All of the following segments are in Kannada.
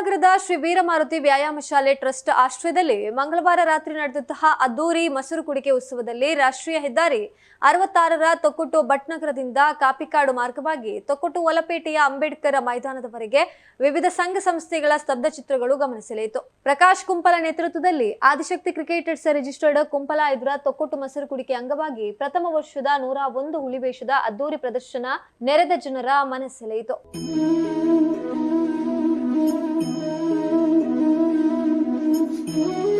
ನಗರದ ಶ್ರೀ ವೀರಮಾರುತಿ ವ್ಯಾಯಾಮ ಶಾಲೆ ಟ್ರಸ್ಟ್ ಆಶ್ರಯದಲ್ಲಿ ಮಂಗಳವಾರ ರಾತ್ರಿ ನಡೆದಂತಹ ಅದ್ದೂರಿ ಮೊಸರು ಕುಡಿಕೆ ಉತ್ಸವದಲ್ಲಿ ರಾಷ್ಟ್ರೀಯ ಹೆದ್ದಾರಿ ಅರವತ್ತಾರರ ತೊಕ್ಕೊಟ್ಟು ಭಟ್ನಗರದಿಂದ ಕಾಪಿಕಾಡು ಮಾರ್ಗವಾಗಿ ತೊಕ್ಕೊಟ್ಟು ಒಲಪೇಟೆಯ ಅಂಬೇಡ್ಕರ್ ಮೈದಾನದವರೆಗೆ ವಿವಿಧ ಸಂಘ ಸಂಸ್ಥೆಗಳ ಸ್ತಬ್ಧ ಚಿತ್ರಗಳು ಗಮನಿಸಲಿತು ಪ್ರಕಾಶ್ ಕುಂಪಲ ನೇತೃತ್ವದಲ್ಲಿ ಆದಿಶಕ್ತಿ ಕ್ರಿಕೆಟರ್ಸ್ ರಿಜಿಸ್ಟರ್ಡ್ ಕುಂಪಲ ಎದುರ ತೊಕ್ಕೊಟ್ಟು ಮೊಸರು ಕುಡಿಕೆ ಅಂಗವಾಗಿ ಪ್ರಥಮ ವರ್ಷದ ನೂರ ಒಂದು ಹುಲಿವೇಷದ ಅದ್ದೂರಿ ಪ್ರದರ್ಶನ ನೆರೆದ ಜನರ ಮನಸೆಳೆಯಿತು Thank you.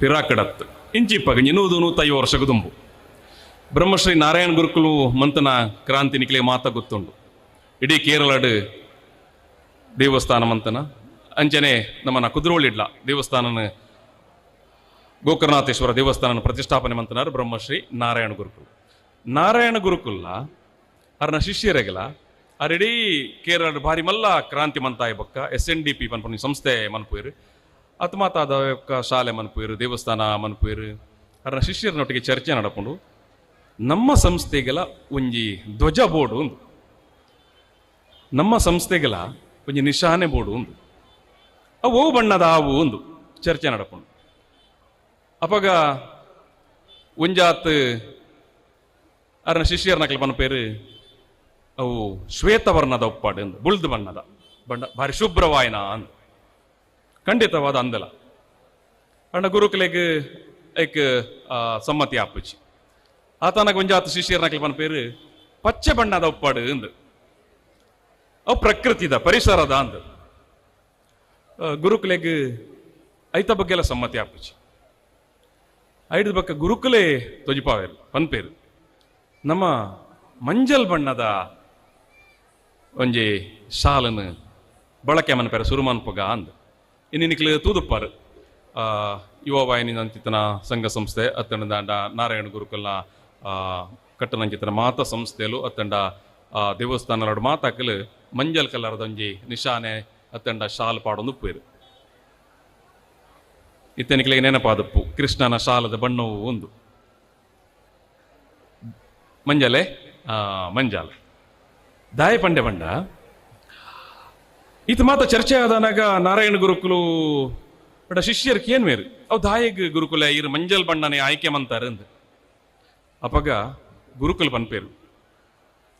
ಪಿರಾಕಡತ್ ಇಂಚಿಪ್ಪಗ ಇನ್ನೂದು ತೈ ವರ್ಷಕ್ಕೆ ತುಂಬು ಬ್ರಹ್ಮಶ್ರೀ ನಾರಾಯಣ ಗುರುಕುಲು ಮಂತನ ಕ್ರಾಂತಿ ನಿಕ್ಲೆ ಮಾತ ಗೊತ್ತುಂಡು. ಇಡೀ ಕೇರಳಡ್ ದೇವಸ್ಥಾನ ಮಂತನ. ಅಂಚನೆ ನಮ್ಮನ ಕುದುರೋಳಿಡ್ಲ ದೇವಸ್ಥಾನನ ಗೋಕರ್ಣಾಥೇಶ್ವರ ದೇವಸ್ಥಾನ ಪ್ರತಿಷ್ಠಾಪನೆ ಮಂತನಾರು ಬ್ರಹ್ಮಶ್ರೀ ನಾರಾಯಣ ಗುರುಕುಲ್. ನಾರಾಯಣ ಗುರುಕುಲ್ಲ ಅರ್ನ ಶಿಷ್ಯರೆಗಲ ಅರಿಡೀ ಕೇರಳ ಭಾರಿ ಮಲ್ಲ ಕ್ರಾಂತಿ ಮಂತಾಯ ಬೊಕ್ಕ ಎಸ್ ಎನ್ ಡಿ ಪಿ ಸಂಸ್ಥೆ ಮನ್ಪುಯರು. ಅತ್ಮಾತಾದ యొక్క ಶಾಲೆ ಮನ್ಪುಯರು ದೇವಸ್ಥಾನ ಮನ್ಪುಯರು ಅರ್ನ ಶಿಷ್ಯರನೊಟ್ಟಿಗೆ ಚರ್ಚೆ ನಡಪುಂಡು ನಮ್ಮ ಸಂಸ್ಥೆಗೆಲ ಒಂಜಿ ಧ್ವಜ ಬೋರ್ಡು ಒಂದು ನಮ್ಮ ಸಂಸ್ಥೆಗೆಲ ಒಂಜಿ ನಿಶಾನೆ ಬೋರ್ಡು ಒಂದು ಅವು ಬಣ್ಣದ ಆವು ಒಂದು ಚರ್ಚೆ ನಡಪುಂಡು ಅಪಗ ಒಂಜಾತ್ ಅರ್ನ ಶಿಷ್ಯರ್ನಕ್ಲೆ ಪನ ಪೇರು ಅವು ಶ್ವೇತವರ್ಣದ ಒಪ್ಪಾಡು ಎಂದು ಬುಳ್ದು ಬಣ್ಣದ ಬಣ್ಣ ಭಾರಿ ಶುಭ್ರವಾಯನ ಅಂದ ಅಂದಲ. ಅಣ್ಣ ಗುರುಕುಲೆಗ್ ಐಕ್ ಆ, ಸಮ್ಮತಿ ಆಪುಚಿ. ಆತನಗ ಒಂಜಾತ್ ಶಿಷ್ಯರ್ನಕ್ಲೆ ಪನ ಪೇರು ಪಚ್ಚೆ ಬಣ್ಣದ ಒಪ್ಪಾಡು ಅಂದ. ಅವು ಪ್ರಕೃತಿದ ಪರಿಸರದ ಅಂದ. ಗುರುಕುಲೆಗ್ ಐತ ಬಗ್ಗೆಲ್ಲ ಸಮ್ಮತಿ ಆಪುಚಿ. ಐದು ಬಕ್ಕ ಗುರುಕುಲೆ ತೊಜಿಪಾವೇರು ಪನ್ಪೇರು ನಮ್ಮ ಮಂಜಲ್ ಬಣ್ಣದ ಒಂಜಿ ಶಾಲನು ಬಳಕೆ ಮನಪೆರ ಸುರುಮನ್ಪಗ ಅಂದ್. ಇನ್ನಿನಿಕ್ಲು ತೂದುಪ್ಪಾರ್ ಯುವ ವಾಹಿನಿ ನಂಚಿತನ ಸಂಘ ಸಂಸ್ಥೆ ಅತ್ತಂಡ ದಾಂಡ ನಾರಾಯಣ ಗುರುಕುಲ್ನ ಕಟ್ಟನಂಚಿತನ ಮಾತ ಸಂಸ್ಥೆಲು ಅತ್ತಂಡ ದೇವಸ್ಥಾನಲಡು ಮಾತಾಕಲು ಮಂಜಲ್ ಕಲರ್ದ ಒಂಜಿ ನಿಶಾನೆ ಅತ್ತಂಡ ಶಾಲ್ ಪಾಡೊಂದು ಉಪ್ಪೇರು ಇತ್ತನಿಕ್ಲೆಗೆ ನೆನಪಾದಪ್ಪು ಕೃಷ್ಣನ ಶಾಲದ ಬಣ್ಣವು ಒಂದು. ಮಂಜಲೆ? ಮಂಜಾಲ. ದಾಯ ಪಂಡೆ ಬಂಡ ಈತ ಮಾತ ಚರ್ಚೆ ಆದನಗ ನಾರಾಯಣ ಗುರುಕುಲು ಬಟ್ ಶಿಷ್ಯರ್ ಏನ್ ಮೇರು ಅವ್ ದಾಯಗ್ ಗುರುಕುಲ ಇರ್ ಮಂಜಲ್ ಬಣ್ಣನೆ ಆಯ್ಕೆ ಮಂತಾರೆ ಅಂದ್. ಅಪಗ ಗುರುಕುಲ ಬನ್ಪೇರು.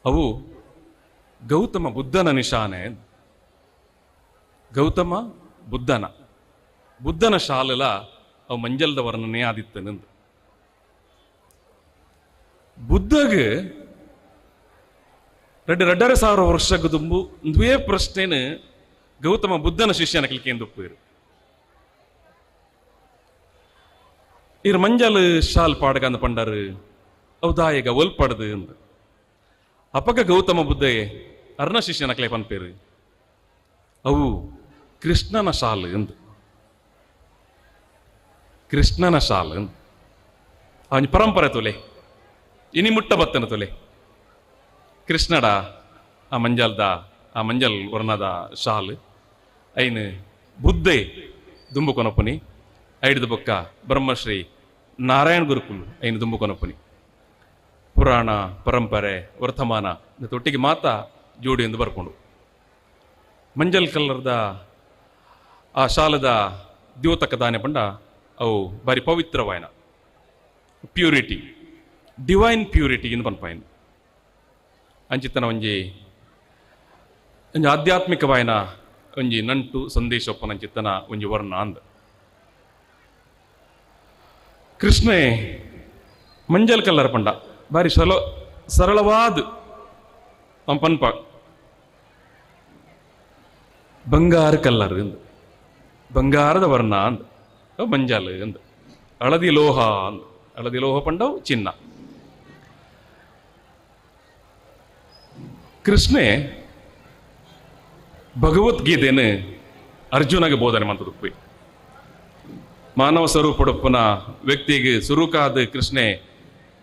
ಅವು ಗೌತಮ ಬುದ್ಧನ ನಿಶಾನೆ ಗೌತಮ ಬುದ್ಧನ. ಬುದ್ಧನ ಶಾಲೆಲ ಅವು ಮಂಜಲ್ದ ವರ್ಣನೆ ಆದಿತ್ತನಂದು ಬುದ್ಧಗ್ ರೆಡ್, ರೆಡ್ಡರೆ ಸಾವಿರ வருஷக்கு ತುಂಬು இந்த ಗೌತಮ ಬುದ್ಧನ ಶಿಷ್ಯನ ಇರ್ ಮಂಜಲ್ ಶಾಲ್ ಪಾಡಗ ಅಂದ ಪಂಡರು, ಔದಾಯಗ ಒಲ್ಪಡದು ಅಂದ. ಅಪಗ ಗೌತಮ ಬುದ್ಧಯೇ ಅರ್ಣ ಶಿಷ್ಯನ ಕಲೆ ಪನ್ಪೇರು, ಅವು ಕೃಷ್ಣನ ಶಾಲ್ ಎಂದು ಕೃಷ್ಣನ ಶಾಲ್ ಎಂದು ಅವನ ಪರಂಪರೆ ತೊಲೆ, ಇನಿ ಮುಟ್ಟ ಬತ್ತನ ತೊಲೆ. ಕೃಷ್ಣಡ, ಆ ಮಂಜಲ್ದ, ಆ ಮಂಜಲ್ ವರ್ಣದ ಶಾಲ್. ಐನ್ ಬುದ್ಧೆ ದುಂಬು ಕೊನಪನಿ ಐಡ್ದ ಬೊಕ್ಕ ಬ್ರಹ್ಮಶ್ರೀ ನಾರಾಯಣ ಗುರುಕುಲ್ ಐನ್ ದುಂಬು ಕೊನಪನಿ ಪುರಾಣ, ಪರಂಪರೆ, ವರ್ತಮಾನ ಒಟ್ಟಿಗೆ ಮಾತ ಜೋಡಿ ಎಂದು ಬರ್ಕೊಂಡು. ಮಂಜಲ್ ಕಲ್ಲರ್ದ ಆ ಶಾಲದ ದ್ಯೋತಕ ದಾನೆ ಪಂಡ ಅವು ಬಾರಿ ಪವಿತ್ರವಾಯನ ಪ್ಯೂರಿಟಿ, ಡಿವೈನ್ ಪ್ಯೂರಿಟಿ ಎಂದು ಪನ್ಪಾಯನ್ ಅಂಚಿತನ ಒಂಜಿ ಒಂಜಿ ಆಧ್ಯಾತ್ಮಿಕವಾಯನ ಒಂಜಿ ನಂಟು ಸಂದೇಶ ಒಪ್ಪನ ಅಂಚಿತ್ತನ ಒಂಜಿ ವರ್ಣ ಅಂದ. ಕೃಷ್ಣೆ, ಮಂಜಲ್ ಕಲ್ಲರ್ ಪಂಡ. ಬಾರಿ ಸಲ, ಸರಳವಾದ ಅವನ್ ಪನ್ಪ. ಬಂಗಾರ ಕಲ್ಲರ್ ಅಂದ. ಬಂಗಾರದ ವರ್ಣ ಅಂದ. ಅವು ಮಂಜಾಲ್ ಅಂದ. ಹಳದಿ ಲೋಹ ಅಂದ. ಹಳದಿ ಲೋಹ ಪಂಡವು ಚಿನ್ನ. ಕೃಷ್ಣೆ ಭಗವದ್ಗೀತೆಯನ್ನು ಅರ್ಜುನಗೆ ಬೋಧನೆ ಮಾಡ್ತದಪ್ಪಿ ಮಾನವ ಸ್ವರೂಪಡಪ್ಪನ ವ್ಯಕ್ತಿಗೆ ಸುರುಕಾದ ಕೃಷ್ಣೆ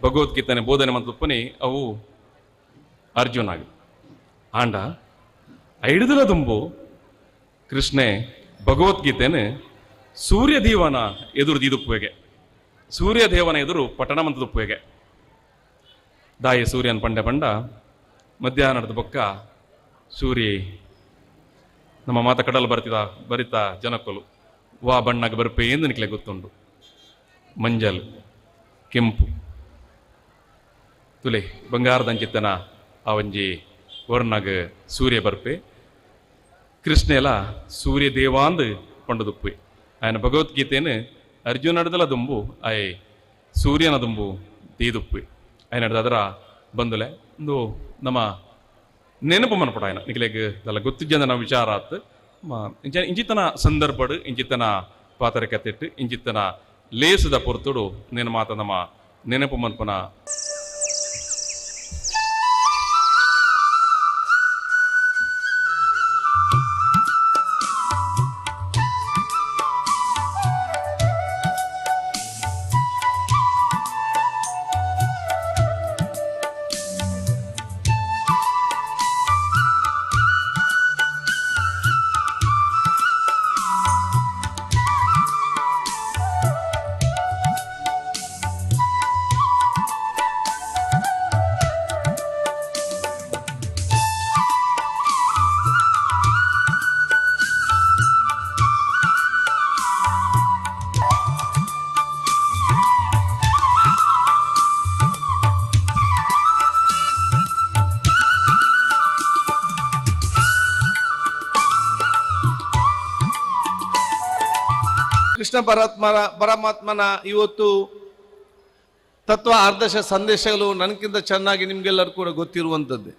ಭಗವದ್ಗೀತೆನೆ ಬೋಧನೆ ಮಾಡ್ತಪ್ಪನಿ ಅವು ಅರ್ಜುನಾಗಿ. ಆಂಡ, ಐಡದಲ ತುಂಬು ಕೃಷ್ಣೆ ಸೂರ್ಯ ದೇವನ ಎದುರು ಸೂರ್ಯ ದೇವನ ಎದುರು ಪಠಣ ಮಂತದುಪ್ಪುವೆಗೆ ದಾಯಿ ಸೂರ್ಯನ ಪಂಡೆ ಪಂಡ, ಮಧ್ಯಾಹ್ನದ ಪಕ್ಕ ಸೂರ್ಯ ನಮ್ಮ ಮಾತ ಕಡಲು ಬರ್ತಿದ ಬರಿತಾ ಜನಕೊಲು? ವಾ ಬಣ್ಣಗ ಬರ್ಪೆ ಎಂದು ನಿಕ್ಲೆ ಗೊತ್ತುಂಡು ಮಂಜಲ್, ಕೆಂಪು. ತುಲೆ, ಬಂಗಾರದಂಚಿತ್ತನ ಆ ಒಂಜಿ ವರ್ಣಗ, ಸೂರ್ಯ ಬರ್ಪೆ ಕೃಷ್ಣೆಲ ಸೂರ್ಯ ದೇವಾಂದ್ ಪಂಡದುಪ್ಪೆ ಆಯ್ನ ಭಗವದ್ಗೀತೆಯನ್ನು ಅರ್ಜುನಡದಲ ದುಂಬು, ಆಯ್ ಸೂರ್ಯನ ದುಂಬು ದೇದುಪ್ಪೆ. ನಡೆದ ಅದರ ಬಂದುಲೆ ಒಂದು ನಮ್ಮ ನೆನಪು ಮನಪಡ ಆಯ್ನ ನಿಖಿಲೇಗ್ ದಲ ಗೊತ್ತಿಜ್ಜಂದನ ವಿಚಾರ ಆತ್. ಇಂಚಿತ್ತನ ಸಂದರ್ಭ ಇಂಚಿತ್ತನ ಪಾತರೆ ಕತೆಟ್ಟು ಇಂಚಿತ್ತನ ಲೇಸದ ಪೊರ್ತುಡು ನೆನ ನಮ್ಮ ನೆನಪು ಮನ್ಪನ ಕೃಷ್ಣ ಪರಮಾತ್ಮನ ಪರಮಾತ್ಮನ ಇವತ್ತು ತತ್ವ ಅರ್ಧಶ ಸಂದೇಶಗಳು ನನಗಿಂತ ಚೆನ್ನಾಗಿ ನಿಮ್ಗೆಲ್ಲರೂ ಕೂಡ ಗೊತ್ತಿರುವಂಥದ್ದೇ.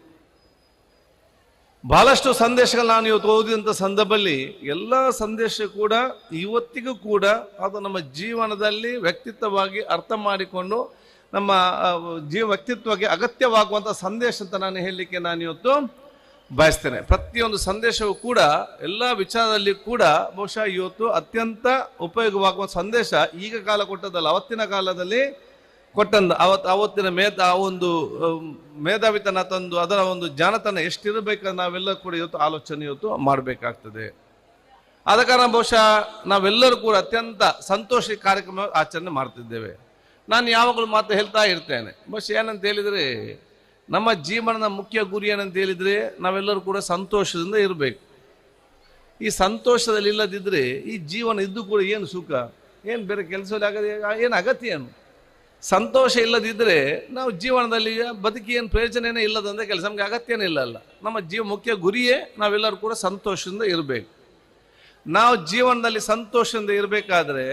ಬಹಳಷ್ಟು ಸಂದೇಶಗಳು ನಾನು ಇವತ್ತು ಓದಿದಂಥ ಸಂದರ್ಭದಲ್ಲಿ ಎಲ್ಲ ಸಂದೇಶ ಕೂಡ ಇವತ್ತಿಗೂ ಕೂಡ ಅದು ನಮ್ಮ ಜೀವನದಲ್ಲಿ ವ್ಯಕ್ತಿತ್ವವಾಗಿ ಅರ್ಥ ಮಾಡಿಕೊಂಡು ನಮ್ಮ ಜೀವ ವ್ಯಕ್ತಿತ್ವಕ್ಕೆ ಅಗತ್ಯವಾಗುವಂಥ ಸಂದೇಶ ಅಂತ ನಾನು ಹೇಳಲಿಕ್ಕೆ ನಾನು ಇವತ್ತು ಬಯಸ್ತೇನೆ. ಪ್ರತಿಯೊಂದು ಸಂದೇಶವೂ ಕೂಡ, ಎಲ್ಲ ವಿಚಾರದಲ್ಲಿ ಕೂಡ ಬಹುಶಃ ಇವತ್ತು ಅತ್ಯಂತ ಉಪಯೋಗವಾಗುವ ಸಂದೇಶ ಈಗ ಕಾಲ ಕೊಟ್ಟದಲ್ಲ ಅವತ್ತಿನ ಕಾಲದಲ್ಲಿ ಕೊಟ್ಟಂದು ಅವತ್, ಅವತ್ತಿನ ಮೇಧ, ಆ ಒಂದು ಮೇಧಾವಿತನ ತಂದು, ಅದರ ಒಂದು ಜಾಣತನ ಎಷ್ಟಿರಬೇಕು ನಾವೆಲ್ಲ ಕೂಡ ಇವತ್ತು ಆಲೋಚನೆ ಇವತ್ತು ಮಾಡಬೇಕಾಗ್ತದೆ. ಆದ ಕಾರಣ ಬಹುಶಃ ನಾವೆಲ್ಲರೂ ಕೂಡ ಅತ್ಯಂತ ಸಂತೋಷ ಕಾರ್ಯಕ್ರಮ ಆಚರಣೆ ಮಾಡ್ತಿದ್ದೇವೆ. ನಾನು ಯಾವಾಗಲೂ ಮಾತು ಹೇಳ್ತಾ ಇರ್ತೇನೆ. ಬಹುಶಃ ಏನಂತ ಹೇಳಿದರೆ ನಮ್ಮ ಜೀವನದ ಮುಖ್ಯ ಗುರಿ ಏನಂತ ಹೇಳಿದರೆ ನಾವೆಲ್ಲರೂ ಕೂಡ ಸಂತೋಷದಿಂದ ಇರಬೇಕು. ಈ ಸಂತೋಷದಲ್ಲಿ ಇಲ್ಲದಿದ್ದರೆ ಈ ಜೀವನ ಇದ್ದು ಕೂಡ ಏನು ಸುಖ? ಏನು ಬೇರೆ ಕೆಲಸದಲ್ಲಿ ಆಗದೆ ಏನು ಅಗತ್ಯ ಏನು? ಸಂತೋಷ ಇಲ್ಲದಿದ್ದರೆ ನಾವು ಜೀವನದಲ್ಲಿ ಬದುಕಿ ಏನು ಪ್ರಯೋಜನವೇ ಇಲ್ಲದಂದರೆ ಕೆಲಸ, ನಮಗೆ ಅಗತ್ಯನೇ ಇಲ್ಲ ಅಲ್ಲ. ನಮ್ಮ ಜೀವ ಮುಖ್ಯ ಗುರಿಯೇ ನಾವೆಲ್ಲರೂ ಕೂಡ ಸಂತೋಷದಿಂದ ಇರಬೇಕು. ನಾವು ಜೀವನದಲ್ಲಿ ಸಂತೋಷದಿಂದ ಇರಬೇಕಾದ್ರೆ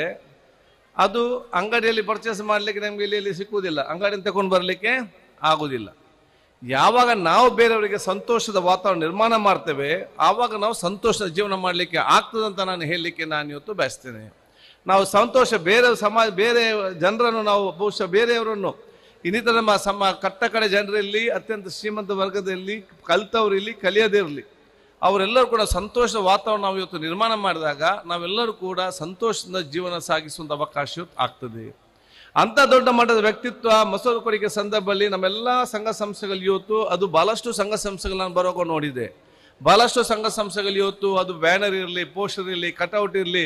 ಅದು ಅಂಗಡಿಯಲ್ಲಿ ಪರ್ಚೇಸ್ ಮಾಡಲಿಕ್ಕೆ ನಮಗೆ ಇಲ್ಲಿ ಸಿಕ್ಕುವುದಿಲ್ಲ. ಅಂಗಡಿಯಿಂದ ತಗೊಂಡು ಬರಲಿಕ್ಕೆ ಆಗುವುದಿಲ್ಲ ಯಾವಾಗ ನಾವು ಬೇರೆಯವರಿಗೆ ಸಂತೋಷದ ವಾತಾವರಣ ನಿರ್ಮಾಣ ಮಾಡ್ತೇವೆ, ಆವಾಗ ನಾವು ಸಂತೋಷದ ಜೀವನ ಮಾಡಲಿಕ್ಕೆ ಆಗ್ತದಂತ ನಾನು ಹೇಳಲಿಕ್ಕೆ ನಾನು ಇವತ್ತು ಬಯಸ್ತೇನೆ. ನಾವು ಸಂತೋಷ ಬೇರೆ ಸಮಾಜ, ಬೇರೆ ಜನರನ್ನು ನಾವು ಬಹುಶಃ ಬೇರೆಯವರನ್ನು, ಇನ್ನಿತರ ನಮ್ಮ ಸಮ, ಕಟ್ಟ ಕಡೆ ಜನರಲ್ಲಿ ಅತ್ಯಂತ ಶ್ರೀಮಂತ ವರ್ಗದಲ್ಲಿ ಕಲ್ತವ್ರು ಇಲ್ಲಿ ಕಲಿಯದೇ ಇರಲಿ ಅವರೆಲ್ಲರೂ ಕೂಡ ಸಂತೋಷದ ವಾತಾವರಣ ನಾವು ಇವತ್ತು ನಿರ್ಮಾಣ ಮಾಡಿದಾಗ ನಾವೆಲ್ಲರೂ ಕೂಡ ಸಂತೋಷದಿಂದ ಜೀವನ ಸಾಗಿಸುವಂಥ ಅವಕಾಶ ಆಗ್ತದೆ. ಅಂಥ ದೊಡ್ಡ ಮಟ್ಟದ ವ್ಯಕ್ತಿತ್ವ ಮಸೂರು ಕೊರಿಕೆ ಸಂದರ್ಭದಲ್ಲಿ ನಮ್ಮೆಲ್ಲ ಸಂಘ ಸಂಸ್ಥೆಗಳು ಇವತ್ತು ಅದು ಬಹಳಷ್ಟು ಸಂಘ ಸಂಸ್ಥೆಗಳು ನಾನು ಬರೋಕೋ ನೋಡಿದೆ ಬಹಳಷ್ಟು ಸಂಘ ಸಂಸ್ಥೆಗಳು ಇವತ್ತು ಅದು ಬ್ಯಾನರ್ ಇರಲಿ, ಪೋಸ್ಟರ್ ಇರಲಿ, ಕಟೌಟ್ ಇರಲಿ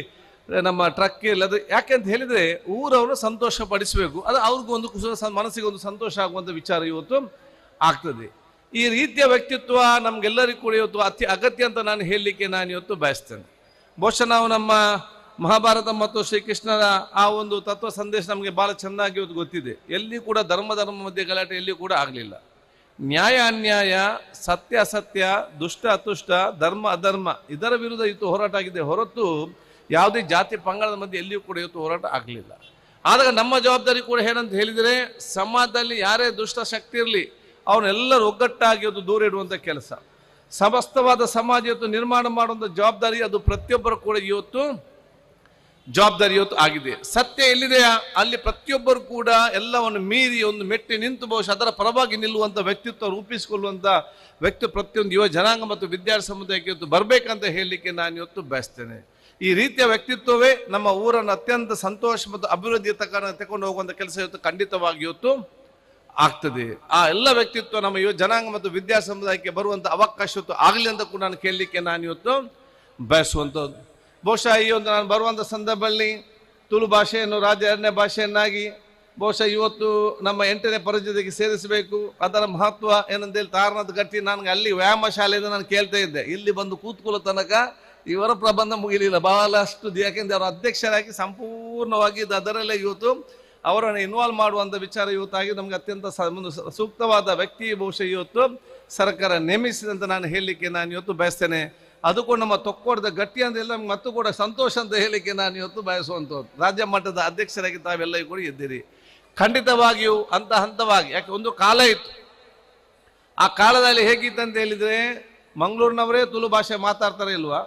ನಮ್ಮ ಟ್ರಕ್ ಇರಲಿ, ಅದು ಯಾಕೆ ಅಂತ ಹೇಳಿದರೆ ಊರವರು ಸಂತೋಷ ಪಡಿಸಬೇಕು. ಅದು ಅವ್ರಿಗೂ ಒಂದು ಮನಸ್ಸಿಗೆ ಒಂದು ಸಂತೋಷ ಆಗುವಂಥ ವಿಚಾರ ಇವತ್ತು ಆಗ್ತದೆ. ಈ ರೀತಿಯ ವ್ಯಕ್ತಿತ್ವ ನಮಗೆಲ್ಲರಿಗೂ ಕೂಡ ಇವತ್ತು ಅತಿ ಅಗತ್ಯ ಅಂತ ನಾನು ಹೇಳಲಿಕ್ಕೆ ನಾನು ಇವತ್ತು ಬಯಸ್ತೇನೆ. ಬಹುಶಃ ನಾವು ನಮ್ಮ ಮಹಾಭಾರತ ಮತ್ತು ಶ್ರೀಕೃಷ್ಣನ ಆ ಒಂದು ತತ್ವ ಸಂದೇಶ ನಮಗೆ ಬಹಳ ಚೆನ್ನಾಗಿ ಇವತ್ತು ಗೊತ್ತಿದೆ. ಎಲ್ಲಿ ಕೂಡ ಧರ್ಮ ಧರ್ಮ ಮಧ್ಯೆ ಗಲಾಟೆ ಎಲ್ಲಿ ಕೂಡ ಆಗಲಿಲ್ಲ. ನ್ಯಾಯ ಅನ್ಯಾಯ, ಸತ್ಯ ಅಸತ್ಯ, ದುಷ್ಟ ಅತುಷ್ಟ, ಧರ್ಮ ಅಧರ್ಮ ಇದರ ವಿರುದ್ಧ ಇವತ್ತು ಹೋರಾಟ ಆಗಿದೆ. ಹೊರತು ಯಾವುದೇ ಜಾತಿ ಪಂಗಡದ ಮಧ್ಯೆ ಎಲ್ಲಿಯೂ ಕೂಡ ಇವತ್ತು ಹೋರಾಟ ಆಗಲಿಲ್ಲ. ಆದಾಗ ನಮ್ಮ ಜವಾಬ್ದಾರಿ ಕೂಡ ಏನಂತ ಹೇಳಿದರೆ ಸಮಾಜದಲ್ಲಿ ಯಾರೇ ದುಷ್ಟ ಶಕ್ತಿ ಇರಲಿ, ಅವನ್ನೆಲ್ಲರೂ ಒಗ್ಗಟ್ಟಾಗಿ ಅದು ದೂರ ಇಡುವಂಥ ಕೆಲಸ. ಸಮಸ್ತವಾದ ಸಮಾಜ ಇವತ್ತು ನಿರ್ಮಾಣ ಮಾಡುವಂಥ ಜವಾಬ್ದಾರಿ ಅದು ಪ್ರತಿಯೊಬ್ಬರು ಕೂಡ ಇವತ್ತು ಜವಾಬ್ದಾರಿ ಇವತ್ತು ಆಗಿದೆ. ಸತ್ಯ ಎಲ್ಲಿದೆಯಾ ಅಲ್ಲಿ ಪ್ರತಿಯೊಬ್ಬರು ಕೂಡ ಎಲ್ಲವನ್ನು ಮೀರಿ ಒಂದು ಮೆಟ್ಟಿ ನಿಂತು ಬಹುಶಃ ಅದರ ಪರವಾಗಿ ನಿಲ್ಲುವಂಥ ವ್ಯಕ್ತಿತ್ವ ರೂಪಿಸಿಕೊಳ್ಳುವಂಥ ವ್ಯಕ್ತಿ ಪ್ರತಿಯೊಂದು ಯುವ ಜನಾಂಗ ಮತ್ತು ವಿದ್ಯಾರ್ಥಿ ಸಮುದಾಯಕ್ಕೆ ಇವತ್ತು ಬರಬೇಕಂತ ಹೇಳಲಿಕ್ಕೆ ನಾನು ಇವತ್ತು ಬಯಸ್ತೇನೆ. ಈ ರೀತಿಯ ವ್ಯಕ್ತಿತ್ವವೇ ನಮ್ಮ ಊರನ್ನು ಅತ್ಯಂತ ಸಂತೋಷ ಮತ್ತು ಅಭಿವೃದ್ಧಿಯ ತಕ್ಕ ತಗೊಂಡು ಹೋಗುವಂಥ ಕೆಲಸ ಇವತ್ತು ಖಂಡಿತವಾಗಿ ಇವತ್ತು ಆಗ್ತದೆ. ಆ ಎಲ್ಲ ವ್ಯಕ್ತಿತ್ವ ನಮ್ಮ ಯುವ ಜನಾಂಗ ಮತ್ತು ವಿದ್ಯಾ ಸಮುದಾಯಕ್ಕೆ ಬರುವಂಥ ಅವಕಾಶ ಇವತ್ತು ಆಗಲಿ ಅಂತ ಕೂಡ ನಾನು ಕೇಳಲಿಕ್ಕೆ ನಾನು ಇವತ್ತು ಬಯಸುವಂಥದ್ದು ಬಹುಶಃ ಈ ಒಂದು ನಾನು ಬರುವಂಥ ಸಂದರ್ಭದಲ್ಲಿ ತುಳು ಭಾಷೆಯನ್ನು ರಾಜ್ಯ ಎರಡನೇ ಭಾಷೆಯನ್ನಾಗಿ ಬಹುಶಃ ಇವತ್ತು ನಮ್ಮ ಎಂಟನೇ ಪರಿಚಯಕ್ಕೆ ಸೇರಿಸಬೇಕು. ಅದರ ಮಹತ್ವ ಏನಂತೇಳಿ ತಾರನಾಥ್ ಗಟ್ಟಿ ನನಗೆ ಅಲ್ಲಿ ವ್ಯಾಯಾಮ ಶಾಲೆಯಿಂದ ನಾನು ಕೇಳ್ತಾ ಇದ್ದೆ. ಇಲ್ಲಿ ಬಂದು ಕೂತ್ಕೊಳ್ಳೋ ತನಕ ಇವರ ಪ್ರಬಂಧ ಮುಗಿಲಿಲ್ಲ. ಬಹಳಷ್ಟು ಯಾಕೆಂದರೆ ಅವರ ಅಧ್ಯಕ್ಷರಾಗಿ ಸಂಪೂರ್ಣವಾಗಿ ಅದರಲ್ಲೇ ಇವತ್ತು ಅವರನ್ನು ಇನ್ವಾಲ್ವ್ ಮಾಡುವಂಥ ವಿಚಾರ ಇವತ್ತಾಗಿ ನಮಗೆ ಅತ್ಯಂತ ಒಂದು ಸೂಕ್ತವಾದ ವ್ಯಕ್ತಿ ಬಹುಶಃ ಇವತ್ತು ಸರ್ಕಾರ ನೇಮಿಸಿದಂತ ನಾನು ಹೇಳಲಿಕ್ಕೆ ನಾನು ಇವತ್ತು ಬಯಸ್ತೇನೆ. ಅದಕ್ಕೂ ನಮ್ಮ ತೊಕ್ಕೋಡದ ಗಟ್ಟಿ ಅಂತ ಎಲ್ಲ ಮತ್ತು ಕೂಡ ಸಂತೋಷ ಅಂತ ಹೇಳಲಿಕ್ಕೆ ನಾನು ಇವತ್ತು ಬಯಸುವಂಥದ್ದು. ರಾಜ್ಯ ಮಟ್ಟದ ಅಧ್ಯಕ್ಷರಾಗಿ ತಾವೆಲ್ಲ ಕೂಡ ಇದ್ದೀರಿ. ಖಂಡಿತವಾಗಿಯೂ ಹಂತ ಹಂತವಾಗಿ, ಯಾಕೆ ಒಂದು ಕಾಲ ಇತ್ತು. ಆ ಕಾಲದಲ್ಲಿ ಹೇಗಿತ್ತು ಅಂತ ಹೇಳಿದ್ರೆ, ಮಂಗಳೂರಿನವರೇ ತುಳು ಭಾಷೆ ಮಾತಾಡ್ತಾರೆ ಇಲ್ವಾ?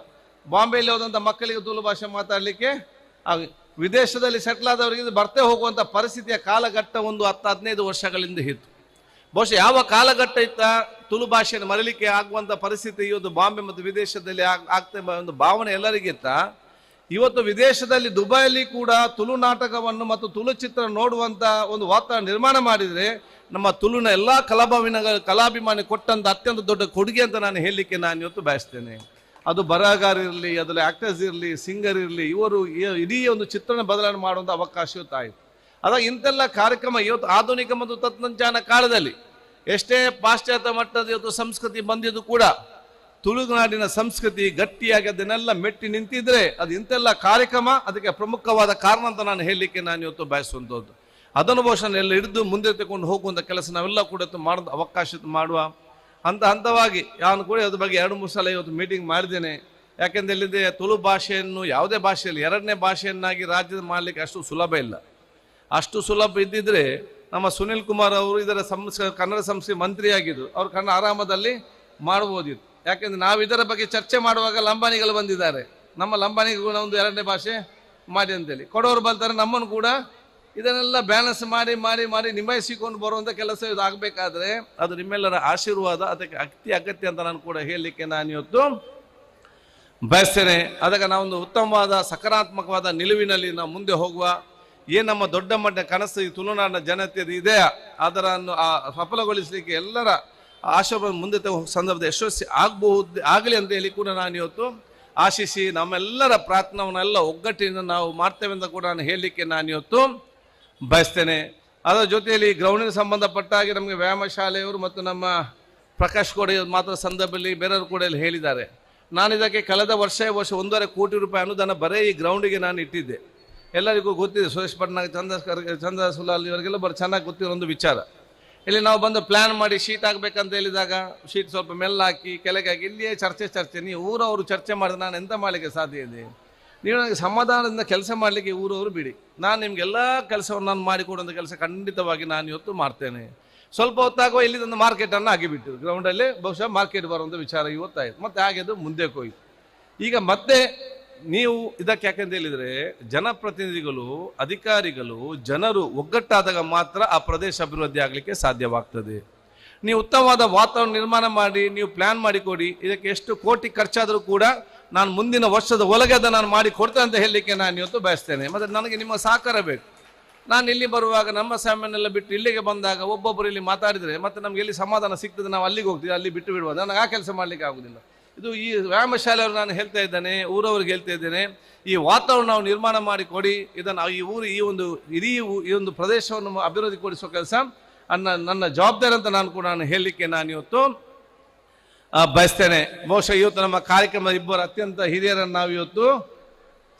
ಬಾಂಬೆಯಲ್ಲಿ ಹೋದಂಥ ಮಕ್ಕಳಿಗೆ ತುಳು ಭಾಷೆ ಮಾತಾಡಲಿಕ್ಕೆ ವಿದೇಶದಲ್ಲಿ ಸೆಟ್ಲ್ ಆದವರಿಗೆ ಬರ್ತೇ ಹೋಗುವಂಥ ಪರಿಸ್ಥಿತಿಯ ಕಾಲಘಟ್ಟ ಒಂದು ಹತ್ತು ಹದಿನೈದು ವರ್ಷಗಳಿಂದ ಇತ್ತು. ಬಹುಶಃ ಯಾವ ಕಾಲಘಟ್ಟ ಇತ್ತ ತುಳು ಭಾಷೆಯನ್ನು ಮರೀಲಿಕ್ಕೆ ಆಗುವಂಥ ಪರಿಸ್ಥಿತಿ ಇವತ್ತು ಬಾಂಬೆ ಮತ್ತು ವಿದೇಶದಲ್ಲಿ ಆಗ್- ಆಗ್ತಾ ಒಂದು ಭಾವನೆ ಎಲ್ಲರಿಗಿತ್ತ ಇವತ್ತು ವಿದೇಶದಲ್ಲಿ ದುಬೈಯಲ್ಲಿ ಕೂಡ ತುಳು ನಾಟಕವನ್ನು ಮತ್ತು ತುಳು ಚಿತ್ರ ನೋಡುವಂತ ಒಂದು ವಾತಾವರಣ ನಿರ್ಮಾಣ ಮಾಡಿದರೆ ನಮ್ಮ ತುಳುನ ಎಲ್ಲಾ ಕಲಾಭಾವಿನ ಕಲಾಭಿಮಾನಿ ಕೊಟ್ಟಂತ ಅತ್ಯಂತ ದೊಡ್ಡ ಕೊಡುಗೆ ಅಂತ ನಾನು ಹೇಳಲಿಕ್ಕೆ ನಾನು ಇವತ್ತು ಬಯಸ್ತೇನೆ. ಅದು ಬರಹಗಾರ ಇರಲಿ, ಅದರಲ್ಲಿ ಆಕ್ಟರ್ಸ್ ಇರಲಿ ಸಿಂಗರ್ ಇರಲಿ, ಇವರು ಇಡೀ ಒಂದು ಚಿತ್ರಣ ಬದಲಾವಣೆ ಮಾಡುವಂಥ ಅವಕಾಶ ಇವತ್ತು ಅದಾಗ ಇಂತೆಲ್ಲ ಕಾರ್ಯಕ್ರಮ ಇವತ್ತು ಆಧುನಿಕ ಮತ್ತು ತಂತ್ರಜ್ಞಾನ ಕಾಲದಲ್ಲಿ ಎಷ್ಟೇ ಪಾಶ್ಚಾತ್ಯ ಮಟ್ಟದ ಇವತ್ತು ಸಂಸ್ಕೃತಿ ಬಂದಿದ್ದು ಕೂಡ ತುಳುನಾಡಿನ ಸಂಸ್ಕೃತಿ ಗಟ್ಟಿಯಾಗಿ ಅದನ್ನೆಲ್ಲ ಮೆಟ್ಟಿ ನಿಂತಿದ್ರೆ ಅದು ಇಂತೆಲ್ಲ ಕಾರ್ಯಕ್ರಮ ಅದಕ್ಕೆ ಪ್ರಮುಖವಾದ ಕಾರಣ ಅಂತ ನಾನು ಹೇಳಲಿಕ್ಕೆ ನಾನು ಇವತ್ತು ಬಯಸುವಂಥದ್ದು. ಅದನ್ನು ಬಹುಶಃ ಎಲ್ಲ ಹಿಡಿದು ಮುಂದೆ ತಗೊಂಡು ಹೋಗುವಂಥ ಕೆಲಸ ನಾವೆಲ್ಲ ಕೂಡ ಮಾಡೋದು ಅವಕಾಶ ಮಾಡುವ ಹಂತ ಹಂತವಾಗಿ ನಾನು ಕೂಡ ಅದ್ರ ಬಗ್ಗೆ ಎರಡು, ಮೂರು ಸಲ ಇವತ್ತು ಮೀಟಿಂಗ್ ಮಾಡಿದ್ದೇನೆ. ಯಾಕೆಂದ್ರೆ ಇಲ್ಲಿದೆ ತುಳು ಭಾಷೆಯನ್ನು ಯಾವುದೇ ಭಾಷೆಯಲ್ಲಿ ಎರಡನೇ ಭಾಷೆಯನ್ನಾಗಿ ರಾಜ್ಯದ ಮಾಡಲಿಕ್ಕೆ ಅಷ್ಟು ಸುಲಭ ಇಲ್ಲ. ಅಷ್ಟು ಸುಲಭ ಇದ್ದಿದ್ರೆ ನಮ್ಮ ಸುನಿಲ್ ಕುಮಾರ್ ಅವರು ಇದರ ಸಂಸ್ಕ ಕನ್ನಡ ಸಂಸ್ಥೆ ಮಂತ್ರಿಯಾಗಿದ್ದು, ಅವರು ಕನ್ನಡ ಆರಾಮದಲ್ಲಿ ಮಾಡ್ಬೋದಿತ್ತು. ಯಾಕೆಂದ್ರೆ ನಾವು ಇದರ ಬಗ್ಗೆ ಚರ್ಚೆ ಮಾಡುವಾಗ ಲಂಬಾಣಿಗಳು ಬಂದಿದ್ದಾರೆ. ನಮ್ಮ ಲಂಬಾಣಿಗೂ ಒಂದು ಎರಡನೇ ಭಾಷೆ ಮಾಡಿ ಅಂತೇಳಿ. ಕೊಡೋರು ಬರ್ತಾರೆ ನಮ್ಮನ್ನು ಕೂಡ ಇದನ್ನೆಲ್ಲ ಬ್ಯಾಲೆನ್ಸ್ ಮಾಡಿ ಮಾಡಿ ಮಾಡಿ ನಿಭಾಯಿಸಿಕೊಂಡು ಬರುವಂಥ ಕೆಲಸ ಇದು ಆಗಬೇಕಾದ್ರೆ ಅದು ನಿಮ್ಮೆಲ್ಲರ ಆಶೀರ್ವಾದ, ಅದಕ್ಕೆ ಅತಿ ಅಗತ್ಯ ಅಂತ ನಾನು ಕೂಡ ಹೇಳಲಿಕ್ಕೆ ನಾನು ಇವತ್ತು ಬಯಸ್ತೇನೆ. ಅದಕ್ಕೆ ನಾವೊಂದು ಉತ್ತಮವಾದ, ಸಕಾರಾತ್ಮಕವಾದ ನಿಲುವಿನಲ್ಲಿ ನಾವು ಮುಂದೆ ಹೋಗುವ ಏನು ನಮ್ಮ ದೊಡ್ಡ ಮಟ್ಟ ಕನಸು, ಈ ತುಳುನಾಡಿನ ಜನತೆ ಇದೆ. ಅದರನ್ನು ಆ ಸಫಲಗೊಳಿಸಲಿಕ್ಕೆ ಎಲ್ಲರ ಆಶಾಭ ಮುಂದೆ ಸಂದರ್ಭದ ಯಶಸ್ವಿ ಆಗಬಹುದು, ಆಗಲಿ ಅಂತ ಹೇಳಿ ಕೂಡ ನಾನು ಇವತ್ತು ಆಶಿಸಿ ನಮ್ಮೆಲ್ಲರ ಪ್ರಾರ್ಥನವನ್ನೆಲ್ಲ ಒಗ್ಗಟ್ಟಿನಿಂದ ನಾವು ಮಾಡ್ತೇವೆ ಅಂತ ಕೂಡ ನಾನು ಹೇಳಲಿಕ್ಕೆ ನಾನು ಇವತ್ತು ಬಯಸ್ತೇನೆ. ಅದರ ಜೊತೆಯಲ್ಲಿ ಗ್ರೌಂಡಿನ ಸಂಬಂಧಪಟ್ಟ ಹಾಗೆ ನಮಗೆ ವ್ಯಾಯಾಮ ಶಾಲೆಯವರು ಮತ್ತು ನಮ್ಮ ಪ್ರಕಾಶ್ ಕೋಡೆ ಮಾತ್ರ ಸಂದರ್ಭದಲ್ಲಿ ಬೇರೆಯವರು ಕೂಡ ಇಲ್ಲಿ ಹೇಳಿದ್ದಾರೆ. ನಾನು ಇದಕ್ಕೆ ಕಳೆದ ವರ್ಷ ವರ್ಷ ಒಂದೂವರೆ ಕೋಟಿ ರೂಪಾಯಿ ಅನುದಾನ ಬರೇ ಈ ಗ್ರೌಂಡಿಗೆ ನಾನು ಇಟ್ಟಿದ್ದೆ. ಎಲ್ಲರಿಗೂ ಗೊತ್ತಿದೆ, ಸುರೇಶ್ ಪಟ್ನಾಗ್ ಚಂದ ಚಂದ ಸುಲಾಲ್ ಇವರಿಗೆಲ್ಲ ಬರೋ, ಚೆನ್ನಾಗಿ ಗೊತ್ತಿರೋ ಒಂದು ವಿಚಾರ. ಇಲ್ಲಿ ನಾವು ಬಂದು ಪ್ಲ್ಯಾನ್ ಮಾಡಿ ಶೀಟ್ ಹಾಕ್ಬೇಕಂತ ಹೇಳಿದಾಗ, ಶೀಟ್ ಸ್ವಲ್ಪ ಮೆಲ್ಲ ಹಾಕಿ ಕೆಳಗೆ ಇಲ್ಲಿಯೇ ಚರ್ಚೆ ಚರ್ಚೆ. ನೀವು ಊರವರು ಚರ್ಚೆ ಮಾಡಿದ್ರೆ ನಾನು ಎಂಥ ಮಾಡಲಿಕ್ಕೆ ಸಾಧ್ಯ ಇದೆ? ನೀವು ನನಗೆ ಸಮಾಧಾನದಿಂದ ಕೆಲಸ ಮಾಡಲಿಕ್ಕೆ ಊರವರು ಬಿಡಿ. ನಾನು ನಿಮಗೆಲ್ಲ ಕೆಲಸವನ್ನು ನಾನು ಮಾಡಿಕೊಡುವಂಥ ಕೆಲಸ ಖಂಡಿತವಾಗಿ ನಾನು ಇವತ್ತು ಮಾಡ್ತೇನೆ. ಸ್ವಲ್ಪ ಹೊತ್ತಾಗುವ ಇಲ್ಲಿ ತಂದು ಮಾರ್ಕೆಟನ್ನು ಆಗಿಬಿಟ್ಟು ಗ್ರೌಂಡಲ್ಲಿ ಬಹುಶಃ ಮಾರ್ಕೆಟ್ ಬರುವಂಥ ವಿಚಾರ ಇವತ್ತಾಯಿತು. ಮತ್ತೆ ಹಾಗೆ ಅದು ಮುಂದೆ ಹೋಯಿತು. ಈಗ ಮತ್ತೆ ನೀವು ಇದಕ್ಕೆ ಯಾಕಂತ ಹೇಳಿದ್ರೆ ಜನಪ್ರತಿನಿಧಿಗಳು, ಅಧಿಕಾರಿಗಳು, ಜನರು ಒಗ್ಗಟ್ಟಾದಾಗ ಮಾತ್ರ ಆ ಪ್ರದೇಶ ಅಭಿವೃದ್ಧಿ ಆಗಲಿಕ್ಕೆ ಸಾಧ್ಯವಾಗ್ತದೆ. ನೀವು ಉತ್ತಮವಾದ ವಾತಾವರಣ ನಿರ್ಮಾಣ ಮಾಡಿ, ನೀವು ಪ್ಲಾನ್ ಮಾಡಿಕೊಡಿ ಇದಕ್ಕೆ ಎಷ್ಟು ಕೋಟಿ ಖರ್ಚಾದರೂ ಕೂಡ ನಾನು ಮುಂದಿನ ವರ್ಷದ ಒಳಗೆ ಅದನ್ನು ನಾನು ಮಾಡಿ ಕೊಡ್ತೇನೆ ಅಂತ ಹೇಳಲಿಕ್ಕೆ ನಾನು ಇವತ್ತು ಬಯಸ್ತೇನೆ. ಮತ್ತು ನನಗೆ ನಿಮ್ಮ ಸಹಕಾರ ಬೇಕು. ನಾನು ಇಲ್ಲಿ ಬರುವಾಗ ನಮ್ಮ ಸಾಮಾನೆಲ್ಲ ಬಿಟ್ಟು ಇಲ್ಲಿಗೆ ಬಂದಾಗ ಒಬ್ಬೊಬ್ಬರು ಇಲ್ಲಿ ಮಾತಾಡಿದರೆ ಮತ್ತು ನಮಗೆ ಎಲ್ಲಿ ಸಮಾಧಾನ ಸಿಗ್ತದೆ, ನಾವು ಅಲ್ಲಿಗೆ ಹೋಗ್ತೀವಿ, ಅಲ್ಲಿ ಬಿಟ್ಟು ಬಿಡುವಾಗ ನನಗೆ ಆ ಕೆಲಸ ಮಾಡಲಿಕ್ಕೆ ಆಗುದಿಲ್ಲ. ಇದು ಈ ವ್ಯಾಯಾಮ ಶಾಲೆಯವರು ನಾನು ಹೇಳ್ತಾ ಇದ್ದೇನೆ, ಊರವ್ರಿಗೆ ಹೇಳ್ತಾ ಇದ್ದೇನೆ, ಈ ವಾತಾವರಣ ನಾವು ನಿರ್ಮಾಣ ಮಾಡಿ ಕೊಡಿ, ಇದನ್ನು ಈ ಊರು ಈ ಒಂದು ಇಡೀ ಈ ಒಂದು ಪ್ರದೇಶವನ್ನು ಅಭಿವೃದ್ಧಿಗೊಳಿಸುವ ಕೆಲಸ. ಅನ್ನ ನನ್ನ ಜವಾಬ್ದಾರಿ ಅಂತ ನಾನು ಕೂಡ ನಾನು ಹೇಳಲಿಕ್ಕೆ ನಾನು ಇವತ್ತು ಬಯಸ್ತೇನೆ. ಬಹುಶಃ ಇವತ್ತು ನಮ್ಮ ಕಾರ್ಯಕ್ರಮದ ಇಬ್ಬರು ಅತ್ಯಂತ ಹಿರಿಯರನ್ನು ನಾವು ಇವತ್ತು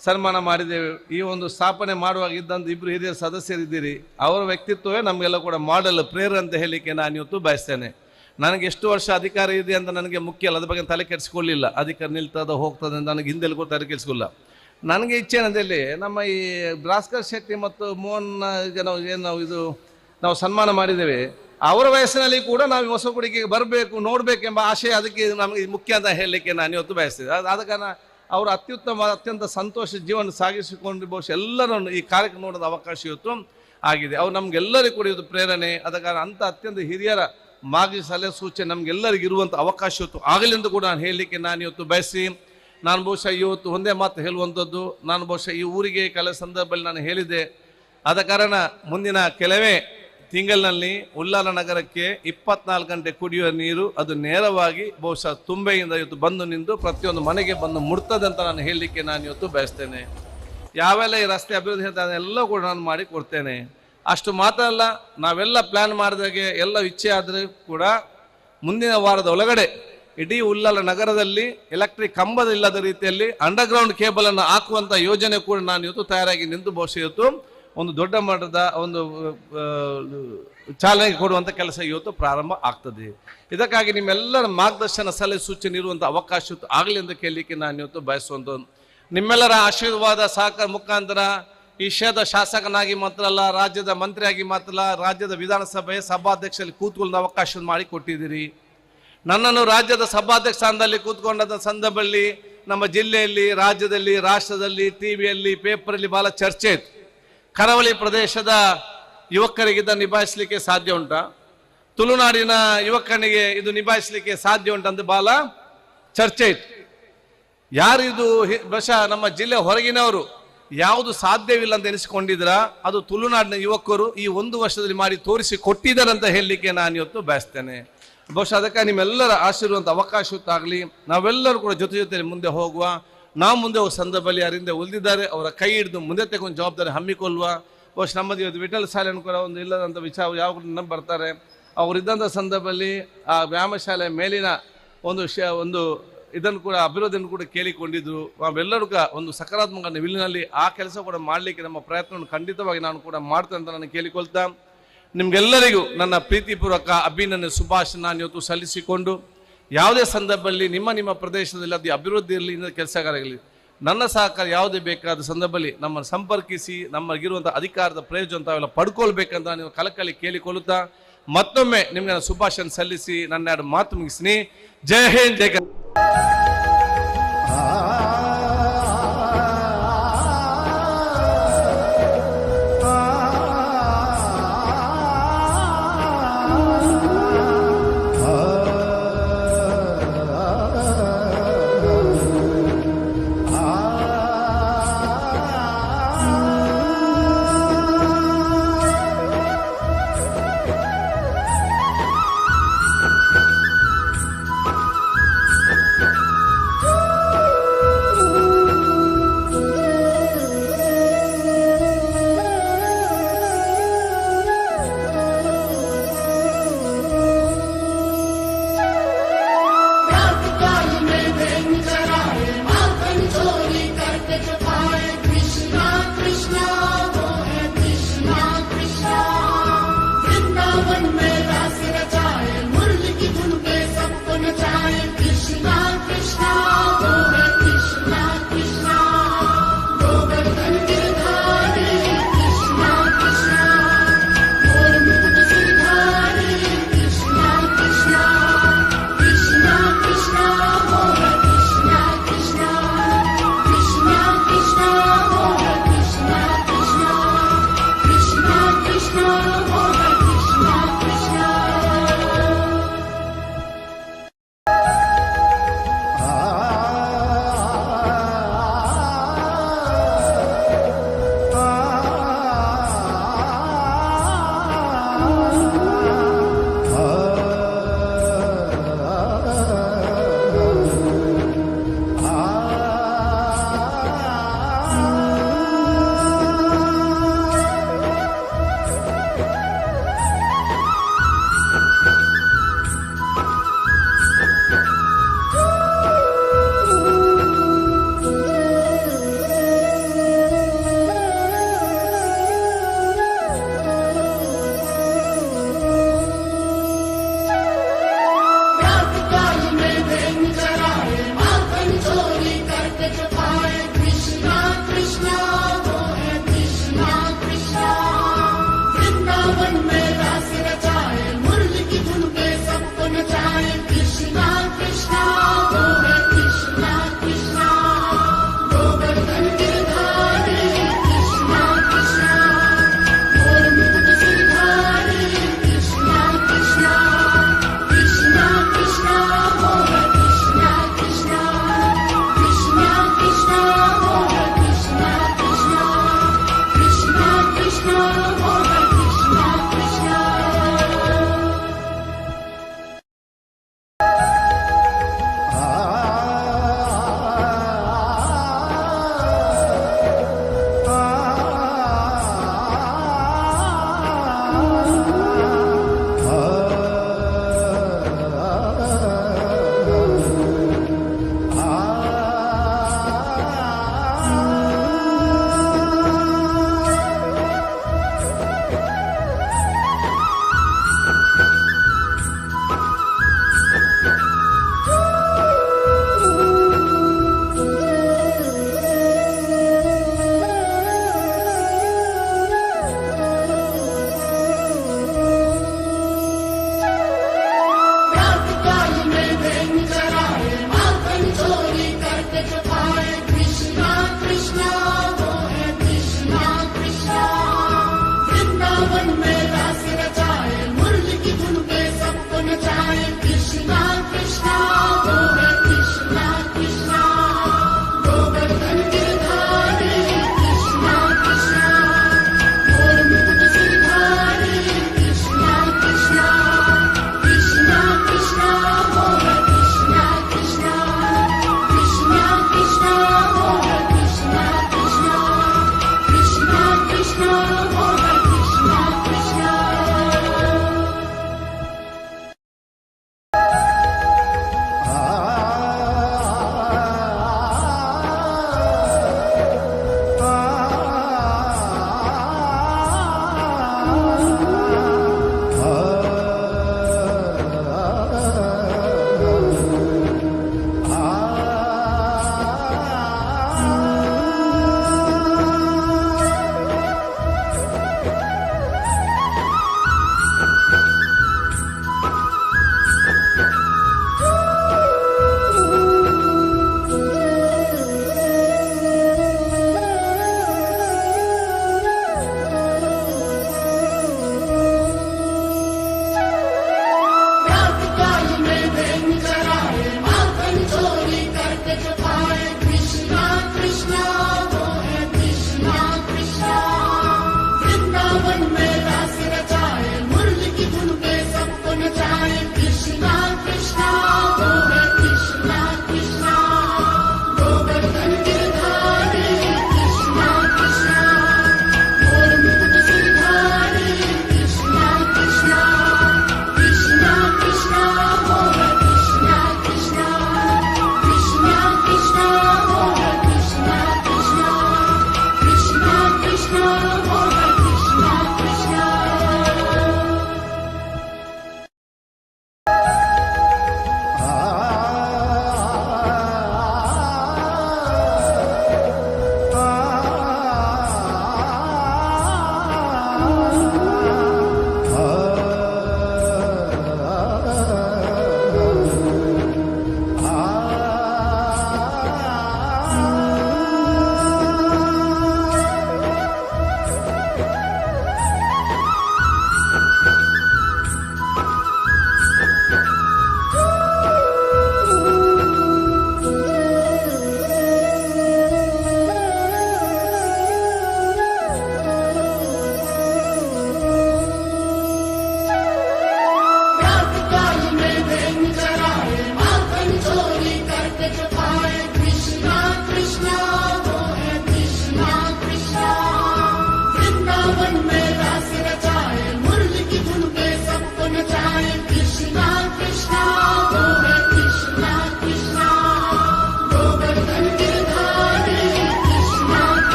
ಸನ್ಮಾನ ಮಾಡಿದ್ದೇವೆ. ಈ ಒಂದು ಸ್ಥಾಪನೆ ಮಾಡುವಾಗ ಇದ್ದಂಥ ಇಬ್ಬರು ಹಿರಿಯ ಸದಸ್ಯರಿದ್ದೀರಿ. ಅವರ ವ್ಯಕ್ತಿತ್ವವೇ ನಮಗೆಲ್ಲ ಕೂಡ ಮಾಡೆಲ್ ಪ್ರೇರ ಅಂತ ಹೇಳಲಿಕ್ಕೆ ನಾನು ಇವತ್ತು ಬಯಸ್ತೇನೆ. ನನಗೆ ಎಷ್ಟು ವರ್ಷ ಅಧಿಕಾರ ಇದೆ ಅಂತ ನನಗೆ ಮುಖ್ಯ ಅಲ್ಲ, ಅದ್ರ ಬಗ್ಗೆ ತಲೆ ಕೆಡಿಸ್ಕೊಳ್ಳಿಲ್ಲ. ಅಧಿಕಾರ ನಿಲ್ತದ ಹೋಗ್ತದೆ ಅಂತ ನನಗೆ ಹಿಂದೆಲ್ಲ ಕೂಡ ತಲೆ ಕೆಡಿಸ್ಕೊಳ್ಳ ನನಗೆ ಇಚ್ಛೆ ಏನಂದಲ್ಲಿ ನಮ್ಮ ಈ ಭಾಸ್ಕರ್ ಶೆಟ್ಟಿ ಮತ್ತು ಮೋಹನ್ ನಾವು ಏನು ನಾವು ಇದು, ನಾವು ಸನ್ಮಾನ ಮಾಡಿದ್ದೇವೆ, ಅವರ ವಯಸ್ಸಿನಲ್ಲಿ ಕೂಡ ನಾವು ಈ ಹೊಸ ಕೊಡುಗೆಗೆ ಬರಬೇಕು, ನೋಡಬೇಕೆಂಬ ಆಶಯ ಅದಕ್ಕೆ ನಮಗೆ ಮುಖ್ಯ ಅಂತ ಹೇಳಲಿಕ್ಕೆ ನಾನು ಇವತ್ತು ಬಯಸ್ತಿದ್ದೆ. ಆದ ಕಾರಣ ಅವರು ಅತ್ಯುತ್ತಮ, ಅತ್ಯಂತ ಸಂತೋಷ ಜೀವನ ಸಾಗಿಸಿಕೊಂಡು ಬಹುಶಃ ಎಲ್ಲರನ್ನು ಈ ಕಾರ್ಯಕ್ರಮ ನೋಡೋದ ಅವಕಾಶ ಇವತ್ತು ಆಗಿದೆ. ಅವ್ರು ನಮಗೆಲ್ಲರಿಗೂ ಕೂಡ ಇದು ಪ್ರೇರಣೆ. ಆದ ಕಾರಣ ಅಂಥ ಅತ್ಯಂತ ಹಿರಿಯರ ಮಾರ್ಗ ಸಲಹೆ ಸೂಚನೆ ನಮಗೆಲ್ಲರಿಗೂ ಇರುವಂಥ ಅವಕಾಶ ಇವತ್ತು ಆಗಲಿ ಎಂದು ಕೂಡ ನಾನು ಹೇಳಲಿಕ್ಕೆ ನಾನು ಇವತ್ತು ಬಯಸಿ, ನಾನು ಬಹುಶಃ ಇವತ್ತು ಒಂದೇ ಮಾತು ಹೇಳುವಂಥದ್ದು ನಾನು ಬಹುಶಃ ಈ ಊರಿಗೆ ಕಲೆ ಸಂದರ್ಭದಲ್ಲಿ ನಾನು ಹೇಳಿದೆ ಆದ ಕಾರಣ ಮುಂದಿನ ಕೆಲವೇ ತಿಂಗಳಿನಲ್ಲಿ ಉಲ್ಲಾಲ ನಗರಕ್ಕೆ ಇಪ್ಪತ್ನಾಲ್ಕು ಗಂಟೆ ಕುಡಿಯುವ ನೀರು, ಅದು ನೇರವಾಗಿ ಬಹುಶಃ ತುಂಬೆಯಿಂದ ಇವತ್ತು ಬಂದು ನಿಂತು ಪ್ರತಿಯೊಂದು ಮನೆಗೆ ಬಂದು ಮುಟ್ತದೆ ಅಂತ ನಾನು ಹೇಳಲಿಕ್ಕೆ ನಾನು ಇವತ್ತು ಬಯಸ್ತೇನೆ. ಯಾವೆಲ್ಲ ಈ ರಸ್ತೆ ಅಭಿವೃದ್ಧಿ ಅಂತ ಅದೆಲ್ಲ ಕೂಡ ನಾನು ಮಾಡಿ ಕೊಡ್ತೇನೆ. ಅಷ್ಟು ಮಾತ್ರ ಅಲ್ಲ, ನಾವೆಲ್ಲ ಪ್ಲಾನ್ ಮಾಡಿದಾಗೆ ಎಲ್ಲ ಇಚ್ಛೆ ಆದರೆ ಕೂಡ ಮುಂದಿನ ವಾರದ ಒಳಗಡೆ ಇಡೀ ಉಲ್ಲಲ ನಗರದಲ್ಲಿ ಎಲೆಕ್ಟ್ರಿಕ್ ಕಂಬದಿಲ್ಲದ ರೀತಿಯಲ್ಲಿ ಅಂಡರ್ಗ್ರೌಂಡ್ ಕೇಬಲ್ ಅನ್ನು ಹಾಕುವಂತ ಯೋಜನೆ ಕೂಡ ನಾನು ಇವತ್ತು ತಯಾರಾಗಿ ನಿಂತು ಬಹುಶಃ ಇವತ್ತು ಒಂದು ದೊಡ್ಡ ಮಟ್ಟದ ಒಂದು ಚಾಲನೆ ಕೊಡುವಂತ ಕೆಲಸ ಇವತ್ತು ಪ್ರಾರಂಭ ಆಗ್ತದೆ. ಇದಕ್ಕಾಗಿ ನಿಮ್ಮೆಲ್ಲರ ಮಾರ್ಗದರ್ಶನ ಸಲಹೆ ಸೂಚನೆ ಇರುವಂತ ಅವಕಾಶ ಆಗಲಿ ಅಂತ ಕೇಳಲಿಕ್ಕೆ ನಾನು ಇವತ್ತು ಬಯಸುವಂತ ನಿಮ್ಮೆಲ್ಲರ ಆಶೀರ್ವಾದ, ಸಹಕಾರ ಮುಖಾಂತರ ಈ ಶಾಸಕನಾಗಿ ಮಾತ್ರ ಅಲ್ಲ, ರಾಜ್ಯದ ಮಂತ್ರಿಯಾಗಿ ಮಾತ್ರ ರಾಜ್ಯದ ವಿಧಾನಸಭೆ ಸಭಾಧ್ಯಕ್ಷರಲ್ಲಿ ಕೂತ್ಕೊಳ್ಳೋ ಅವಕಾಶ ಮಾಡಿ ಕೊಟ್ಟಿದ್ದೀರಿ. ನನ್ನನ್ನು ರಾಜ್ಯದ ಸಭಾಧ್ಯಕ್ಷ ಸ್ಥಾನದಲ್ಲಿ ಕೂತ್ಕೊಂಡಂಥ ಸಂದರ್ಭದಲ್ಲಿ ನಮ್ಮ ಜಿಲ್ಲೆಯಲ್ಲಿ, ರಾಜ್ಯದಲ್ಲಿ, ರಾಷ್ಟ್ರದಲ್ಲಿ, ಟಿ ವಿಯಲ್ಲಿ, ಪೇಪರಲ್ಲಿ ಭಾಳ ಚರ್ಚೆ ಇತ್ತು. ಕರಾವಳಿ ಪ್ರದೇಶದ ಯುವಕರಿಗೆ ಇದನ್ನು ನಿಭಾಯಿಸಲಿಕ್ಕೆ ಸಾಧ್ಯ ಉಂಟ? ತುಳುನಾಡಿನ ಯುವಕನಿಗೆ ಇದು ನಿಭಾಯಿಸಲಿಕ್ಕೆ ಸಾಧ್ಯ ಉಂಟಂತ ಬಹಳ ಚರ್ಚೆ ಇತ್ತು. ಯಾರಿದು ಬಹುಶಃ ನಮ್ಮ ಜಿಲ್ಲೆ ಹೊರಗಿನವರು ಯಾವುದು ಸಾಧ್ಯವಿಲ್ಲ ಅಂತ ಎನಿಸಿಕೊಂಡಿದ್ರ ಅದು ತುಳುನಾಡಿನ ಯುವಕರು ಈ ಒಂದು ವರ್ಷದಲ್ಲಿ ಮಾಡಿ ತೋರಿಸಿ ಕೊಟ್ಟಿದ್ದಾರೆ ಅಂತ ಹೇಳಲಿಕ್ಕೆ ನಾನು ಇವತ್ತು ಬಯಸ್ತೇನೆ. ಬಹುಶಃ ಅದಕ್ಕೆ ನಿಮ್ಮೆಲ್ಲರ ಆಶೀರ್ವಂತ ಅವಕಾಶ ಆಗಲಿ ನಾವೆಲ್ಲರೂ ಕೂಡ ಜೊತೆ ಜೊತೆಯಲ್ಲಿ ಮುಂದೆ ಹೋಗುವ ನಾ ಮುಂದೆ ಹೋಗೋ ಸಂದರ್ಭದಲ್ಲಿ ಯಾರಿಂದ ಉಳಿದಿದ್ದಾರೆ, ಅವರ ಕೈ ಹಿಡಿದು ಮುಂದೆ ತೆಗೊಂಡು ಜವಾಬ್ದಾರಿ ಹಮ್ಮಿಕೊಳ್ಳುವ, ಬಹುಶಃ ನಮ್ಮದು ಇವತ್ತು ವಿಠಲ್ ಸಾಲೆ ಕೂಡ ಒಂದು ಇಲ್ಲದಂಥ ವಿಚಾರ ಯಾವ ನಮ್ಮ ಬರ್ತಾರೆ. ಅವರಿದ್ದಂಥ ಸಂದರ್ಭದಲ್ಲಿ ಆ ವ್ಯಾಯಾಮ ಶಾಲೆ ಮೇಲಿನ ಒಂದು ಶ ಒಂದು ಇದನ್ನು ಕೂಡ ಅಭಿವೃದ್ಧಿಯನ್ನು ಕೂಡ ಕೇಳಿಕೊಂಡಿದ್ರು. ನಾವೆಲ್ಲರೂ ಕೂಡ ಒಂದು ಸಕಾರಾತ್ಮಕ ನಿವಿಲಿನಲ್ಲಿ ಆ ಕೆಲಸ ಕೂಡ ಮಾಡಲಿಕ್ಕೆ ನಮ್ಮ ಪ್ರಯತ್ನವನ್ನು ಖಂಡಿತವಾಗಿ ನಾನು ಕೂಡ ಮಾಡ್ತೇನೆ ಅಂತ ನಾನು ಕೇಳಿಕೊಳ್ತಾ. ನಿಮಗೆಲ್ಲರಿಗೂ ನನ್ನ ಪ್ರೀತಿಪೂರ್ವಕ ಅಭಿನಂದನೆ ಶುಭಾಶಯ ನಾನು ಇವತ್ತು ಸಲ್ಲಿಸಿಕೊಂಡು. ಯಾವುದೇ ಸಂದರ್ಭದಲ್ಲಿ ನಿಮ್ಮ ನಿಮ್ಮ ಪ್ರದೇಶದಲ್ಲಿ ಅದು ಅಭಿವೃದ್ಧಿ ಇರಲಿ ಇನ್ನೊಂದು ಕೆಲಸಗಾರಆಗಲಿ ನನ್ನ ಸಹಕಾರ ಯಾವುದೇ ಬೇಕಾದ ಸಂದರ್ಭದಲ್ಲಿ ನಮ್ಮನ್ನು ಸಂಪರ್ಕಿಸಿ ನಮಗಿರುವಂಥ ಅಧಿಕಾರದ ಪ್ರಯೋಜನ ತಾವೆಲ್ಲ ಪಡ್ಕೊಳ್ಬೇಕಂತ ನೀವು ಕಲಕಲಿ ಕೇಳಿಕೊಳ್ಳುತ್ತಾ. ಮತ್ತೊಮ್ಮೆ ನಿಮ್ಗೆ ನಾನು ಸಲ್ಲಿಸಿ ನನ್ನ ಎರಡು ಮಾತು ಮುಗಿಸ್ತೀನಿ ಜೈ ಹಿಂದ್ ಜೈ.